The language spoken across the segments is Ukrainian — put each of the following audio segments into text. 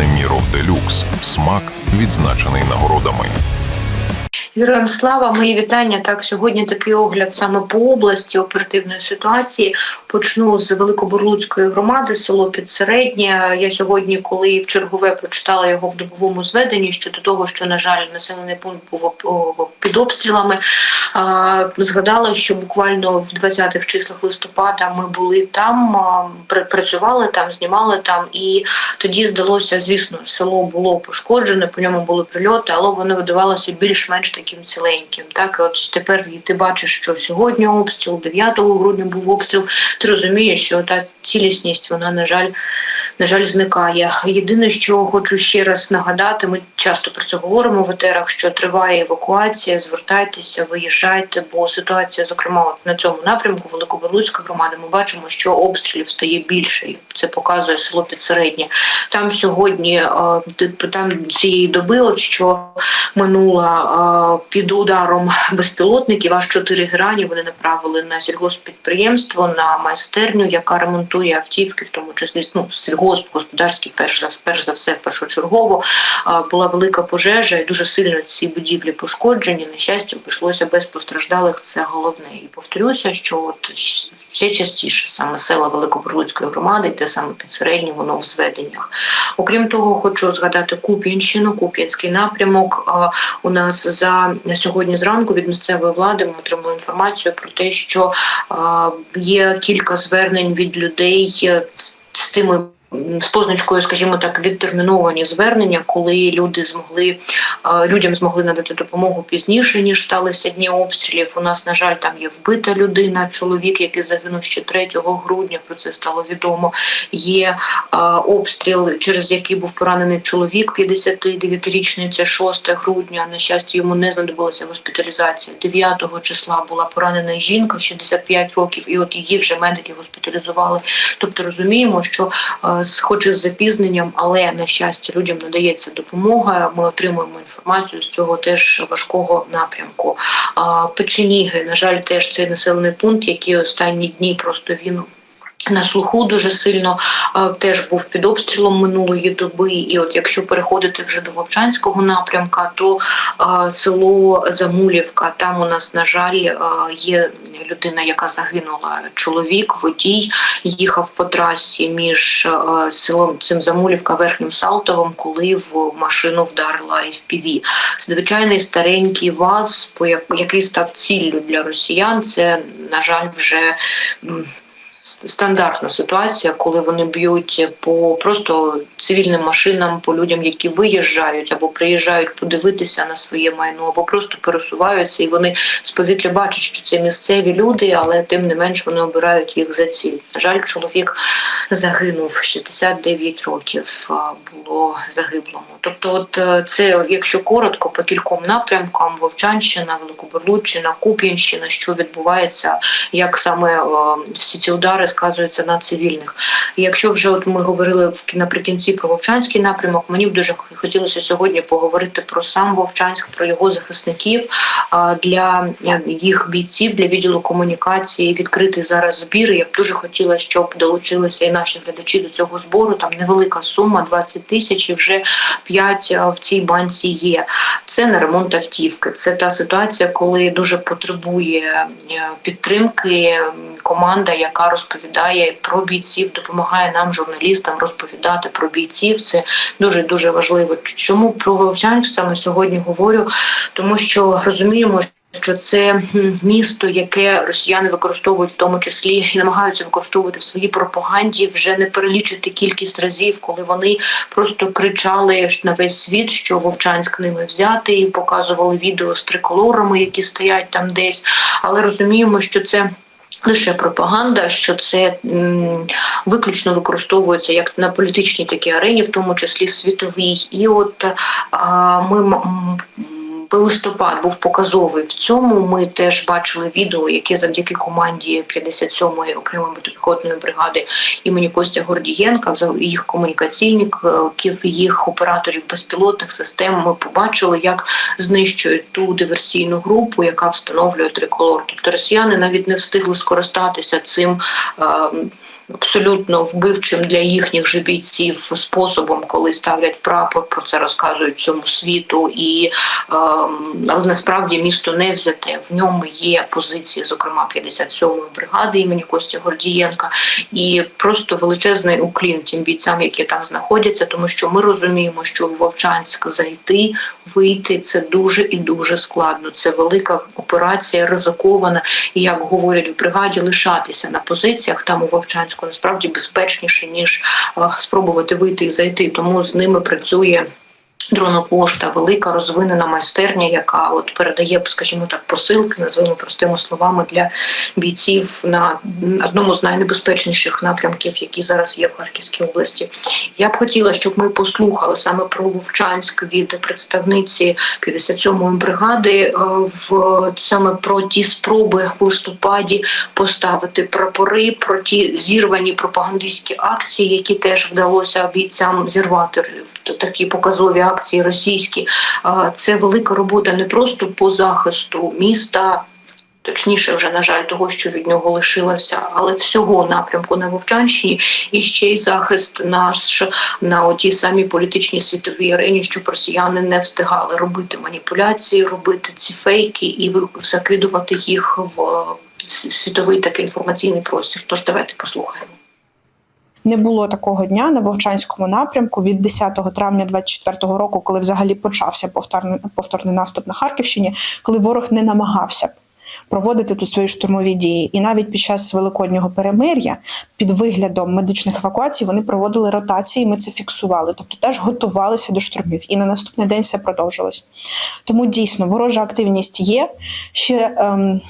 Неміров Делюкс. Смак відзначений нагородами. Героям слава, мої вітання. Так, сьогодні такий огляд саме по області оперативної ситуації. Почну з Великобурлуцької громади, село Підсереднє. Я сьогодні, коли в чергове прочитала його в добовому зведенні щодо того, що на жаль, населений пункт був під обстрілами. Згадала, що буквально в 20-х числах листопада ми були там, працювали там, знімали там, і тоді здалося, звісно, село було пошкоджене, по ньому були прильоти, але воно видавалося більш-менш таким ціленьким. Так, і от тепер ти бачиш, що сьогодні обстріл, 9 грудня був обстріл. Ти розумієш, що та цілісність, вона на жаль. На жаль, зникає. Єдине, що хочу ще раз нагадати, ми часто про це говоримо в етерах, що триває евакуація. Звертайтеся, виїжджайте, бо ситуація, зокрема, от на цьому напрямку Великоберлуцька громада, ми бачимо, що обстрілів стає більше. Це показує село Підсереднє. Там сьогодні е, там цієї доби, от що минула е, під ударом безпілотників, аж чотири грані вони направили на сільгоспідприємство, на майстерню, яка ремонтує автівки, в тому числі ну, сільгоспгосподарські, перш за перш за все, першочергово була велика пожежа, і дуже сильно ці будівлі пошкоджені. На щастя, обійшлося без постраждалих. Це головне. І повторюся, що от ще частіше саме села Великобурлуцької громади, те саме підсереднє, воно в зведеннях. Окрім того, хочу згадати Куп'янщину, Куп'янський напрямок. У нас за сьогодні зранку від місцевої влади ми отримали інформацію про те, що є кілька звернень від людей е, з тими. З позначкою, скажімо так, відтерміновані звернення, коли люди змогли е, людям змогли надати допомогу пізніше ніж сталися дні обстрілів. У нас, на жаль, там є вбита людина, чоловік, який загинув ще 3 грудня. Про це стало відомо. Є е, обстріл, через який був поранений чоловік 59-річний. Це 6 грудня. На щастя, йому не знадобилася госпіталізація. 9 числа була поранена жінка 65 років, і от її вже медики госпіталізували. Тобто розуміємо, що е, хоч з запізненням, але на щастя людям надається допомога. Ми отримуємо інформацію з цього теж важкого напрямку. Печеніги, на жаль, теж цей населений пункт, який останні дні просто він. На слуху дуже сильно теж був під обстрілом минулої доби. І от якщо переходити вже до Вовчанського напрямка, то село Замулівка, там у нас, на жаль, є людина, яка загинула. Чоловік, водій, їхав по трасі між селом цим Замулівка Верхнім Салтовим, коли в машину вдарила FPV. Звичайний старенький ВАЗ, по як- який став ціллю для росіян. Це на жаль вже. Стандартна ситуація, коли вони б'ють по просто цивільним машинам, по людям, які виїжджають або приїжджають подивитися на своє майно, або просто пересуваються, і вони з повітря бачать, що це місцеві люди, але тим не менш вони обирають їх за ціль. На жаль, чоловік загинув 69 років було загиблому. Тобто, от е, це, якщо коротко, по кільком напрямкам Вовчанщина, Великоберлуччина, Куп'янщина, що відбувається, як саме е, всі ці удари сказуються на цивільних. Якщо вже от ми говорили наприкінці про Вовчанський напрямок, мені б дуже хотілося сьогодні поговорити про сам Вовчанськ, про його захисників для е, їх бійців, для відділу комунікації. Відкритий зараз збір. Я б дуже хотіла, щоб долучилися і наші глядачі до цього збору. Там невелика сума 20 тисяч, і вже 5 в цій банці є. Це на ремонт автівки. Це та ситуація, коли дуже потребує е, підтримки команда, яка розповідає про бійців, допомагає нам, журналістам, розповідати про бійців. Це дуже дуже важливо. Чому про Вовчанськ саме сьогодні говорю? Тому що розуміємо. Що це місто, яке росіяни використовують в тому числі і намагаються використовувати в своїй пропаганді, вже не перелічити кількість разів, коли вони просто кричали на весь світ, що Вовчанськ ними взятий, показували відео з триколорами, які стоять там десь. Але розуміємо, що це. Лише пропаганда, що це м, виключно використовується як на політичній такій арені, в тому числі світовій. І от а, ми листопад був показовий в цьому. Ми теж бачили відео, яке завдяки команді 57-ї окремої мотопіхотної бригади імені Костя Гордієнка, їх комунікаційників, їх операторів безпілотних систем. Ми побачили, як знищують ту диверсійну групу, яка встановлює триколор. Тобто росіяни навіть не встигли скористатися цим. Абсолютно вбивчим для їхніх же бійців способом, коли ставлять прапор, про це розказують всьому світу. І ем, але насправді місто не взяте. В ньому є позиції, зокрема 57-ї бригади імені Костя Гордієнка, і просто величезний уклін тим бійцям, які там знаходяться, тому що ми розуміємо, що в Вовчанськ зайти, вийти це дуже і дуже складно. Це велика операція, ризикована. І як говорять в бригаді, лишатися на позиціях там у Вовчанську насправді безпечніше ніж е, спробувати вийти і зайти. Тому з ними працює. Дронопошта, велика розвинена майстерня, яка от передає, скажімо так, посилки, називаємо простими словами для бійців на одному з найнебезпечніших напрямків, які зараз є в Харківській області. Я б хотіла, щоб ми послухали саме про Вовчанськ від представниці 57-ї бригади е, в саме про ті спроби в листопаді поставити прапори, про ті зірвані пропагандистські акції, які теж вдалося бійцям зірвати такі показові акції російські. Це велика робота не просто по захисту міста. Точніше, вже на жаль, того, що від нього лишилося, але всього напрямку на Вовчанщині і ще й захист наш на отій самій політичній світовій арені, щоб росіяни не встигали робити маніпуляції, робити ці фейки і закидувати їх в е, світовий такий інформаційний простір. Тож давайте послухаємо. Не було такого дня на Вовчанському напрямку від 10 травня 24 року, коли взагалі почався повторний, повторний наступ на Харківщині, коли ворог не намагався б проводити тут свої штурмові дії. І навіть під час великоднього перемир'я під виглядом медичних евакуацій вони проводили ротації. Ми це фіксували, тобто теж готувалися до штурмів. І на наступний день все продовжилось. Тому дійсно ворожа активність є. Ще ем,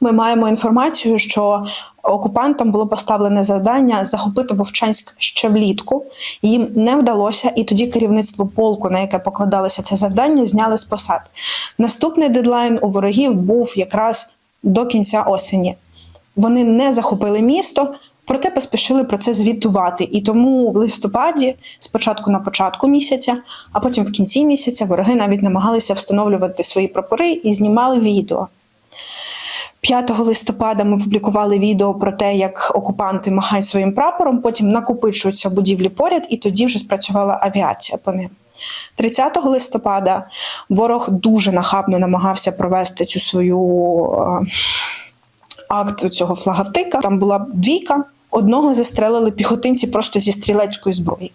ми маємо інформацію, що окупантам було поставлене завдання захопити Вовчанськ ще влітку. Їм не вдалося, і тоді керівництво полку, на яке покладалося це завдання, зняли з посад. Наступний дедлайн у ворогів був якраз до кінця осені. Вони не захопили місто. Проте поспішили про це звітувати. І тому в листопаді, спочатку на початку місяця, а потім в кінці місяця, вороги навіть намагалися встановлювати свої прапори і знімали відео. 5 листопада ми публікували відео про те, як окупанти махають своїм прапором, потім накопичуються будівлі поряд, і тоді вже спрацювала авіація по ним. 30 листопада ворог дуже нахабно намагався провести цю свою е, акт цього флагавтика. Там була двійка, одного застрелили піхотинці просто зі стрілецької зброї,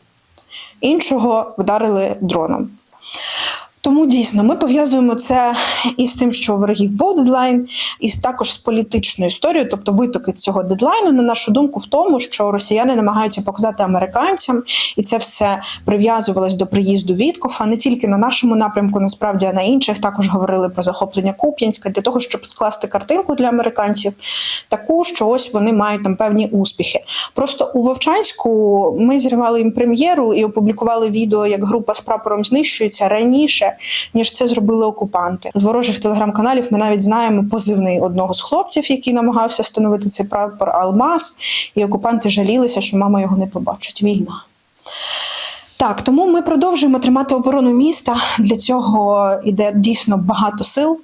іншого вдарили дроном. Тому дійсно ми пов'язуємо це із тим, що у ворогів був дедлайн, і також з політичною історією, тобто витоки цього дедлайну, на нашу думку, в тому, що росіяни намагаються показати американцям, і це все прив'язувалось до приїзду Віткофа не тільки на нашому напрямку, насправді а на інших. Також говорили про захоплення Куп'янська для того, щоб скласти картинку для американців, таку, що ось вони мають там певні успіхи. Просто у Вовчанську ми зірвали їм прем'єру і опублікували відео, як група з прапором знищується раніше, ніж це зробили окупанти. З ворожих телеграм-каналів ми навіть знаємо позивний одного з хлопців, який намагався встановити цей прапор Алмаз, і окупанти жалілися, що мама його не побачить. Війна. Так, тому ми продовжуємо тримати оборону міста. Для цього йде дійсно багато сил.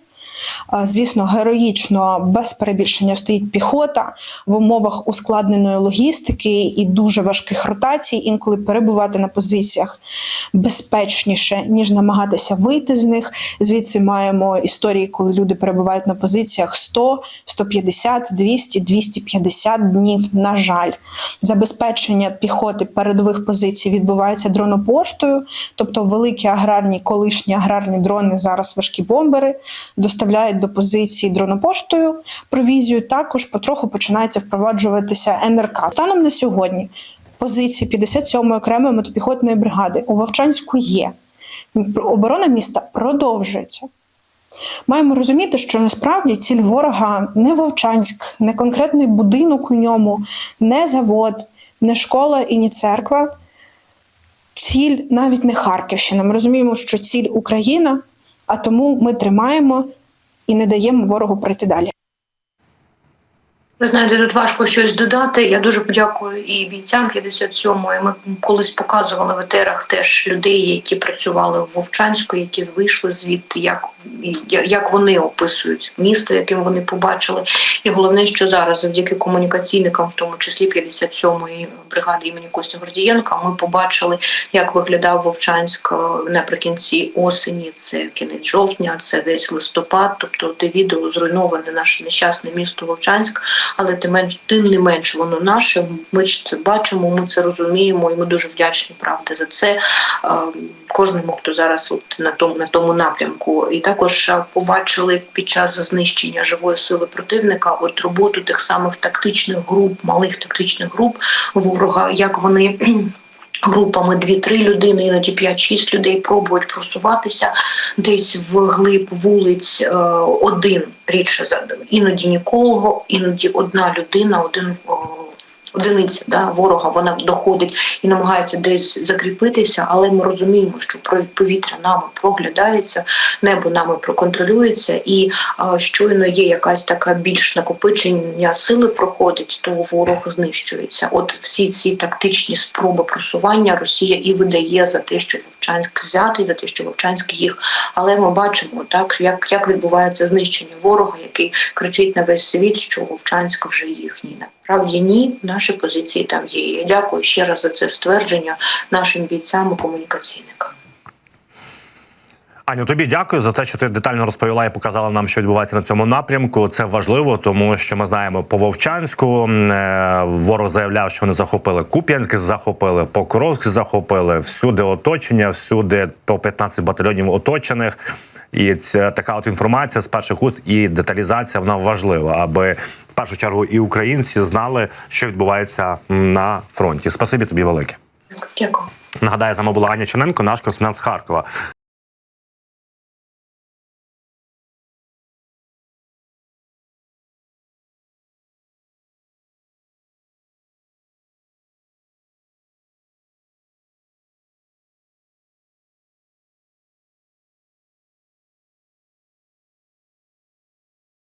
Звісно, героїчно без перебільшення стоїть піхота в умовах ускладненої логістики і дуже важких ротацій. Інколи перебувати на позиціях безпечніше ніж намагатися вийти з них. Звідси маємо історії, коли люди перебувають на позиціях 100, 150, 200, 250 днів. На жаль, забезпечення піхоти передових позицій відбувається дронопоштою, тобто великі аграрні, колишні аграрні дрони, зараз важкі бомбери доставляють до позиції дронопоштою провізію. Також потроху починається впроваджуватися НРК. Станом на сьогодні позиції 57-ї окремої мотопіхотної бригади у Вовчанську є. Оборона міста продовжується. Маємо розуміти, що насправді ціль ворога не Вовчанськ, не конкретний будинок у ньому, не завод, не школа і не церква. Ціль навіть не Харківщина. Ми розуміємо, що ціль Україна, а тому ми тримаємо і не даємо ворогу пройти далі. Ви знаєте, тут важко щось додати. Я дуже подякую і бійцям 57-ї. Ми колись показували в етерах теж людей, які працювали в Вовчанську, які вийшли звідти, як, як вони описують місто, яким вони побачили. І головне, що зараз, завдяки комунікаційникам, в тому числі 57-ї бригади імені Костя Гордієнка, ми побачили, як виглядав Вовчанськ е, наприкінці осені. Це кінець жовтня, це десь листопад. Тобто, де відео зруйноване наше нещасне місто Вовчанськ але тим менш тим не менш воно наше. Ми ж це бачимо, ми це розуміємо, і ми дуже вдячні правда за це. е, Кожному, хто зараз от на тому на тому напрямку, і також е, побачили під час знищення живої сили противника от роботу тих самих тактичних груп, малих тактичних груп ворога, як вони. Групами 2-3 людини, іноді 5-6 людей пробують просуватися десь в глиб вулиць е, один рідше за іноді нікого, іноді одна людина, один о, одиниця да, ворога вона доходить і намагається десь закріпитися, але ми розуміємо, що повітря нами проглядається, небо нами проконтролюється, і е, щойно є якась така більш накопичення сили проходить, то ворог знищується. От всі ці тактичні спроби просування Росія і видає за те, що Вовчанськ взятий, за те, що Вовчанськ їх. Але ми бачимо так, як, як відбувається знищення ворога, який кричить на весь світ, що Вовчанськ вже їхній. Насправді ні, наші позиції там є. Я дякую ще раз за це ствердження нашим бійцям і комунікаційникам. Аню, тобі дякую за те, що ти детально розповіла і показала нам, що відбувається на цьому напрямку. Це важливо, тому що ми знаємо по Вовчанську е, ворог заявляв, що вони захопили Куп'янськ, захопили Покровськ, захопили всюди оточення, всюди по 15 батальйонів оточених. І ця така от інформація з перших уст і деталізація вона важлива, аби в першу чергу і українці знали, що відбувається на фронті. Спасибі тобі велике. Дякую. Нагадаю, з нами була Аня Чененко, наш кореспондент з Харкова.